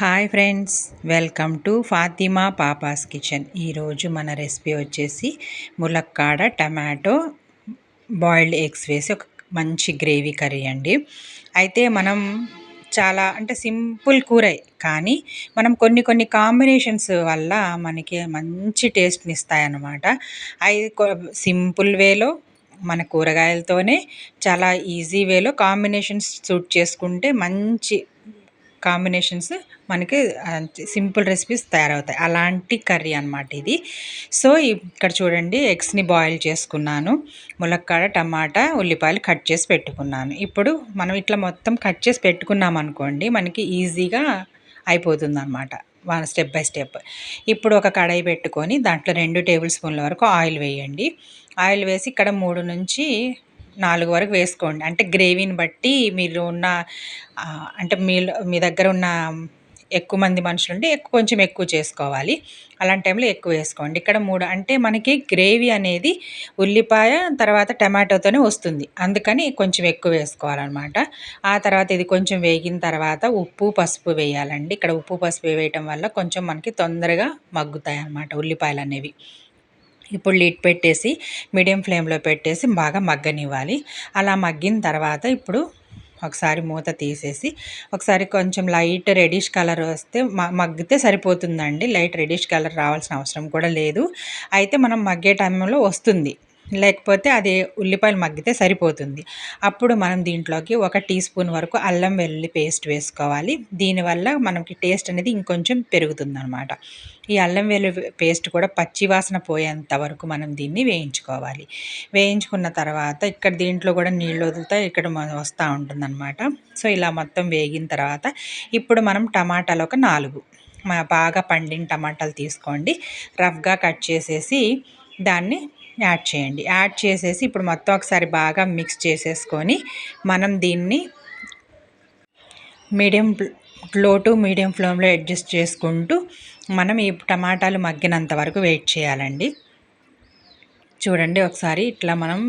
Hi friends welcome to Fatima papa's kitchen. ఈరోజు మన recipe వచ్చేసి ములక్కాడ టమాటో బాయిల్డ్ ఎగ్స్ వేసి ఒక మంచి గ్రేవీ కర్రీ అండి. అయితే మనం చాలా అంటే సింపుల్ కూర కానీ మనం కొన్ని కొన్ని కాంబినేషన్స్ వల్ల మనకి మంచి టేస్ట్ని ఇస్తాయన్నమాట. అవి సింపుల్ వేలో మన కూరగాయలతోనే చాలా ఈజీ వేలో కాంబినేషన్స్ సూట్ చేసుకుంటే మంచి కాంబినేషన్స్ మనకి సింపుల్ రెసిపీస్ తయారవుతాయి. అలాంటి కర్రీ అనమాట ఇది. సో ఇక్కడ చూడండి ఎగ్స్ని బాయిల్ చేసుకున్నాను. ములక్కాడ టమాటా ఉల్లిపాయలు కట్ చేసి పెట్టుకున్నాను. ఇప్పుడు మనం ఇట్లా మొత్తం కట్ చేసి పెట్టుకున్నాం అనుకోండి మనకి ఈజీగా అయిపోతుంది అనమాట స్టెప్ బై స్టెప్. ఇప్పుడు ఒక కడాయి పెట్టుకొని దాంట్లో రెండు టేబుల్ స్పూన్ల వరకు ఆయిల్ వేయండి. ఆయిల్ వేసి ఇక్కడ మూడు నుంచి నాలుగు వరకు వేసుకోండి. అంటే గ్రేవీని బట్టి మీరు ఉన్న అంటే మీ మీ దగ్గర ఉన్న ఎక్కువ మంది మనుషులు ఉంటే ఎక్కువ కొంచెం ఎక్కువ చేసుకోవాలి. అలాంటి టైంలో ఎక్కువ వేసుకోండి. ఇక్కడ మూడు అంటే మనకి గ్రేవీ అనేది ఉల్లిపాయ తర్వాత టమాటోతోనే వస్తుంది. అందుకని కొంచెం ఎక్కువ వేసుకోవాలన్నమాట. ఆ తర్వాత ఇది కొంచెం వేగిన తర్వాత ఉప్పు పసుపు వేయాలండి. ఇక్కడ ఉప్పు పసుపు వేయటం వల్ల కొంచెం మనకి తొందరగా మగ్గుతాయి అన్నమాట ఉల్లిపాయలు అనేవి. ఇప్పుడు లిడ్ పెట్టేసి మీడియం ఫ్లేమ్లో పెట్టేసి బాగా మగ్గనివ్వాలి. అలా మగ్గిన తర్వాత ఇప్పుడు ఒకసారి మూత తీసేసి ఒకసారి కొంచెం లైట్ రెడిష్ కలర్ వస్తే మగ్గితే సరిపోతుందండి. లైట్ రెడిష్ కలర్ రావాల్సిన అవసరం కూడా లేదు. అయితే మనం మగ్గే టైంలో వస్తుంది. లేకపోతే అది ఉల్లిపాయలు మగ్గితే సరిపోతుంది. అప్పుడు మనం దీంట్లోకి ఒక టీ స్పూన్ వరకు అల్లం వెల్లుల్లి పేస్ట్ వేసుకోవాలి. దీనివల్ల మనకి టేస్ట్ అనేది ఇంకొంచెం పెరుగుతుంది అనమాట ఈ అల్లం వెల్లుల్లి పేస్ట్ కూడా పచ్చి వాసన పోయేంత వరకు మనం దీన్ని వేయించుకోవాలి. వేయించుకున్న తర్వాత ఇక్కడ దీంట్లో కూడా నీళ్ళు వదులుతా ఇక్కడ వస్తూ ఉంటుందన్నమాట. సో ఇలా మొత్తం వేగిన తర్వాత ఇప్పుడు మనం టమాటాలు ఒక నాలుగు. బాగా పండిన టమాటాలు తీసుకోండి. రఫ్గా కట్ చేసేసి దాన్ని యాడ్ చేయండి. యాడ్ చేసేసి ఇప్పుడు మొత్తం ఒకసారి బాగా మిక్స్ చేసేసుకొని మనం దీన్ని మీడియం లో టు మీడియం ఫ్లేమ్లో అడ్జస్ట్ చేసుకుంటూ మనం ఈ టమాటాలు మగ్గినంత వరకు వెయిట్ చేయాలండి. చూడండి ఒకసారి ఇట్లా మనం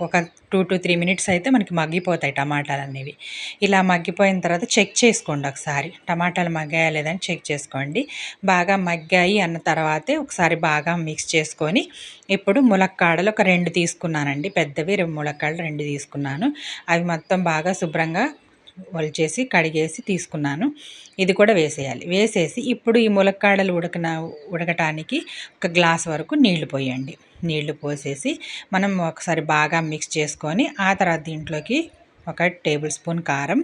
ఒక టూ టు త్రీ మినిట్స్ అయితే మనకి మగ్గిపోతాయి టమాటాలు అనేవి ఇలా మగ్గిపోయిన తర్వాత చెక్ చేసుకోండి ఒకసారి. టమాటాలు మగ్గాయా లేదని చెక్ చేసుకోండి. బాగా మగ్గాయి అన్న తర్వాతే ఒకసారి బాగా మిక్స్ చేసుకొని ఇప్పుడు ములక్కాడలు ఒక రెండు తీసుకున్నానండి. పెద్దవి ములక్కాడలు రెండు తీసుకున్నాను. అవి మొత్తం బాగా శుభ్రంగా వలిచేసి కడిగేసి తీసుకున్నాను. ఇది కూడా వేసేయాలి. వేసేసి ఇప్పుడు ఈ ములక్కాడలు ఉడకన ఉడకటానికి ఒక గ్లాస్ వరకు నీళ్ళు పోయండి. నీళ్ళు పోసేసి మనం ఒకసారి బాగా మిక్స్ చేసుకొని ఆ తర్వాత దీంట్లోకి ఒక టేబుల్ స్పూన్ కారం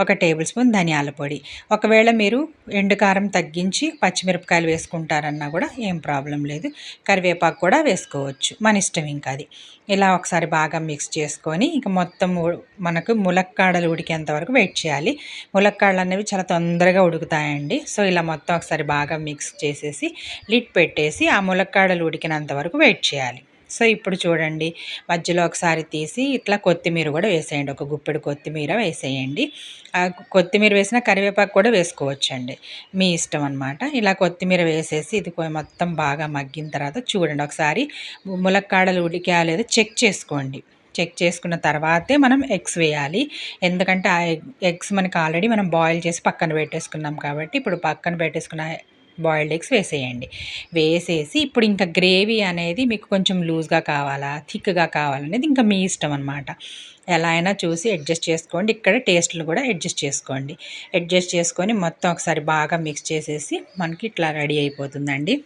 ఒక టేబుల్ స్పూన్ ధనియాల పొడి. ఒకవేళ మీరు ఎండు కారం తగ్గించి పచ్చిమిరపకాయలు వేసుకుంటారన్నా కూడా ఏం ప్రాబ్లం లేదు. కరివేపాకు కూడా వేసుకోవచ్చు. మన ఇష్టం ఇంకా అది. ఇలా ఒకసారి బాగా మిక్స్ చేసుకొని ఇక మొత్తం మనకు ములక్కాడలు ఉడికేంత వరకు వెయిట్ చేయాలి. ములక్కాడలు అనేవి చాలా తొందరగా ఉడుకుతాయండి. సో ఇలా మొత్తం ఒకసారి బాగా మిక్స్ చేసేసి లిడ్ పెట్టేసి ఆ ములక్కాడలు ఉడికినంత వరకు వెయిట్ చేయాలి. సో ఇప్పుడు చూడండి. మధ్యలో ఒకసారి తీసి ఇట్లా కొత్తిమీర కూడా వేసేయండి. ఒక గుప్పెడు కొత్తిమీర వేసేయండి. కొత్తిమీర వేసిన కరివేపాకు కూడా వేసుకోవచ్చండి. మీ ఇష్టం అనమాట ఇలా కొత్తిమీర వేసేసి ఇది మొత్తం బాగా మగ్గిన తర్వాత చూడండి. ఒకసారి ములక్కాడలు ఉడికా లేదో చెక్ చేసుకోండి. చెక్ చేసుకున్న తర్వాతే మనం ఎగ్స్ వేయాలి. ఎందుకంటే ఆ ఎగ్స్ మనకి ఆల్రెడీ మనం బాయిల్ చేసి పక్కన పెట్టేసుకున్నాం కాబట్టి ఇప్పుడు పక్కన పెట్టేసుకున్న బాయిల్డ్ ఎగ్స్ వేసేయండి. వేసేసి ఇప్పుడు ఇంకా గ్రేవీ అనేది మీకు కొంచెం లూజ్గా కావాలా థిక్గా కావాలనేది ఇంకా మీ ఇష్టం అనమాట ఎలా అయినా చూసి అడ్జస్ట్ చేసుకోండి. ఇక్కడ టేస్ట్లు కూడా అడ్జస్ట్ చేసుకోండి. అడ్జస్ట్ చేసుకొని మొత్తం ఒకసారి బాగా మిక్స్ చేసేసి మనకి ఇట్లా రెడీ అయిపోతుందండి.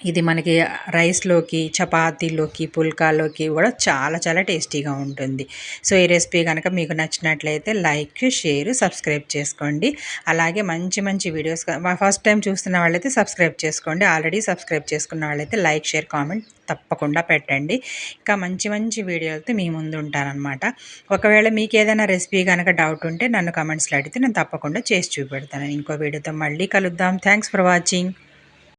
ఇది మనకి రైస్లోకి చపాతీలోకి పుల్కాలోకి కూడా చాలా చాలా టేస్టీగా ఉంటుంది. సో ఈ రెసిపీ కనుక మీకు నచ్చినట్లయితే లైక్ షేర్ సబ్స్క్రైబ్ చేసుకోండి. అలాగే మంచి మంచి వీడియోస్ ఫస్ట్ టైం చూస్తున్న వాళ్ళైతే సబ్స్క్రైబ్ చేసుకోండి. ఆల్రెడీ సబ్స్క్రైబ్ చేసుకున్న వాళ్ళైతే లైక్ షేర్ కామెంట్ తప్పకుండా పెట్టండి. ఇంకా మంచి మంచి వీడియోలతో మీ ముందు ఉంటానన్నమాట ఒకవేళ మీకు ఏదైనా రెసిపీ కనుక డౌట్ ఉంటే నన్ను కమెంట్స్లో అడిగితే నేను తప్పకుండా చేసి చూపెడతాను. ఇంకో వీడియోతో మళ్ళీ కలుద్దాం. Thanks for watching.